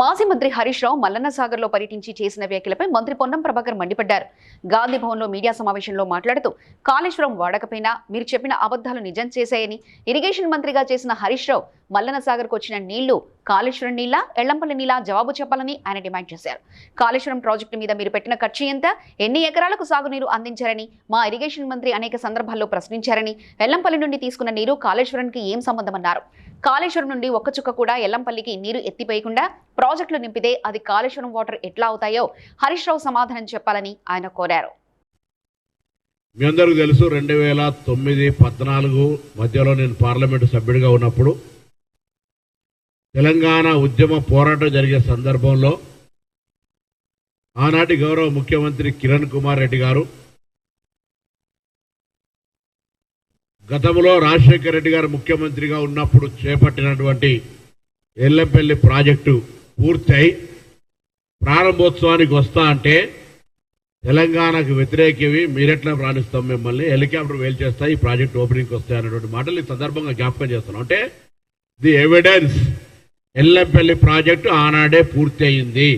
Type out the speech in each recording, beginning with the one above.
మాజీ మంత్రి హరీష్ రావు మల్లన్నసాగర్లో పర్యటించి చేసిన వ్యాఖ్యలపై మంత్రి పొన్నం ప్రభాకర్ మండిపడ్డారు. గాంధీ భవన్లో మీడియా సమావేశంలో మాట్లాడుతూ కాళేశ్వరం వాడకపోయినా మీరు చెప్పిన అబద్ధాలు నిజం చేశాయని ఇరిగేషన్ మంత్రిగా చేసిన హరీష్ రావు మల్లన్నసాగర్ వచ్చిన నీళ్ళు కాళేశ్వరం నీళ్ళ ఎళ్ళంపల్లి నీళ్ళ జవాబు చెప్పాలని ఆయన డిమాండ్ చేశారు. కాళేశ్వరం ప్రాజెక్టు మీద మీరు పెట్టిన ఖర్చు ఎంత ఎన్ని ఎకరాలకు సాగునీరు అందించారని మా ఇరిగేషన్ మంత్రి అనేక సందర్భాల్లో ప్రశ్నించారని ఎల్లంపల్లి నుండి తీసుకున్న నీరు కాళేశ్వరానికి ఏం సంబంధమన్నారు? కాళేశ్వరం నుండి ఒక్క చుక్క కూడా ఎల్లంపల్లికి నీరు ఎత్తిపోయకుండా ప్రాజెక్టులు నింపితే అది కాళేశ్వరం వాటర్ ఎట్లా అవుతాయో హరీష్ రావు సమాధానం చెప్పాలని ఆయన కోరారు. మీ అందరికీ తెలుసు రెండు వేల తొమ్మిది పద్నాలుగు మధ్యలో నేను పార్లమెంటు సభ్యుడిగా ఉన్నప్పుడు తెలంగాణ ఉద్యమ పోరాటం జరిగే సందర్భంలో ఆనాటి గౌరవ ముఖ్యమంత్రి కిరణ్ కుమార్ రెడ్డి గారు గతంలో రాజశేఖర రెడ్డి గారు ముఖ్యమంత్రిగా ఉన్నప్పుడు చేపట్టినటువంటి ఎల్లంపల్లి ప్రాజెక్టు పూర్తయి ప్రారంభోత్సవానికి వస్తా అంటే తెలంగాణకు వ్యతిరేకవి మీరెట్లా ప్రాణిస్తాం మిమ్మల్ని? హెలికాప్టర్ వేలు చేస్తాయి ఈ ప్రాజెక్ట్ ఓపెనింగ్కి వస్తాయి అన్నటువంటి మాటలు ఈ సందర్భంగా జ్ఞాపకం చేస్తున్నాం. అంటే ది ఎవిడెన్స్ ఎల్లంపల్లి ప్రాజెక్టు ఆనాడే పూర్తి అయింది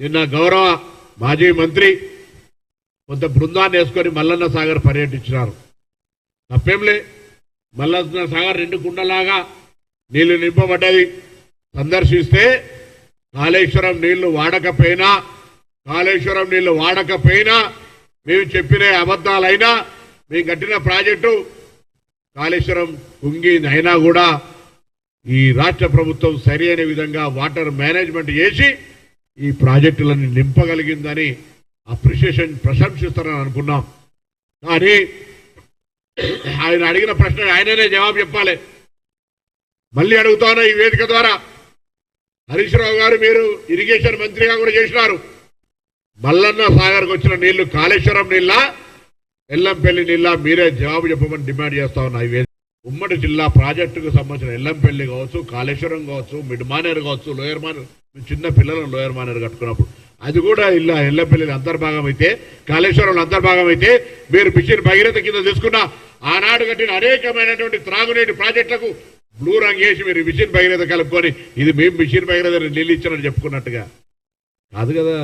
నిన్న గౌరవ మాజీ మంత్రి కొంత బృందాన్ని వేసుకొని మల్లన్న సాగర్ పర్యటించినారు. తప్పేంలే మల్లసిన సాగర్ రెండు కుండలాగా నీళ్ళు నింపబడ్డది. సందర్శిస్తే కాళేశ్వరం నీళ్ళు వాడకపోయినా కాళేశ్వరం నీళ్ళు వాడకపోయినా మేము చెప్పిన అబద్ధాలైనా మేము కట్టిన ప్రాజెక్టు కాళేశ్వరం కుంగినైనా అయినా కూడా ఈ రాష్ట్ర ప్రభుత్వం సరి అయిన విధంగా వాటర్ మేనేజ్మెంట్ చేసి ఈ ప్రాజెక్టులను నింపగలిగిందని అప్రిషియేషన్ ప్రశంసిస్తారని అనుకున్నాం. కానీ ఆయన అడిగిన ప్రశ్న ఆయననే జవాబు చెప్పాలి. మళ్ళీ అడుగుతాను ఈ వేదిక ద్వారా. హరీష్ రావు గారు మీరు ఇరిగేషన్ మంత్రిగా కూడా చేసినారు. మల్లన్న సాగర్కి వచ్చిన నీళ్ళు కాళేశ్వరం నీళ్ళ ఎల్లంపల్లి నీళ్ళ? మీరే జవాబు చెప్పమని డిమాండ్ చేస్తా ఉన్నా ఈ వేదిక. ఉమ్మడి జిల్లా ప్రాజెక్టుకు సంబంధించిన ఎల్లంపల్లి కావచ్చు కాళేశ్వరం కావచ్చు మిడ్ మానేర్ కావచ్చు లోయర్ మానేర్ చిన్న పిల్లలను లోయర్ మానేర్ కట్టుకున్నప్పుడు. అది కూడా ఇల్లా ఎల్లపల్లి అంతర్భాగం అయితే కాళేశ్వరం అంతర్భాగం అయితే మీరు మిషన్ భగీరథ కింద తీసుకున్న ఆనాడు కట్టిన అనేకమైనటువంటి త్రాగునీటి ప్రాజెక్టులకు బ్లూ రంగు వేసి మీరు మిషన్ భగీరథ కలుపుకొని ఇది మేము మిషన్ భగీరథ నీళ్ళు ఇచ్చారని చెప్పుకున్నట్టుగా. కాదు కదా.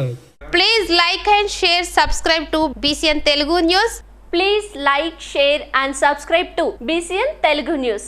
Please like and share subscribe to BCN Telugu news please like share and subscribe to BCN Telugu news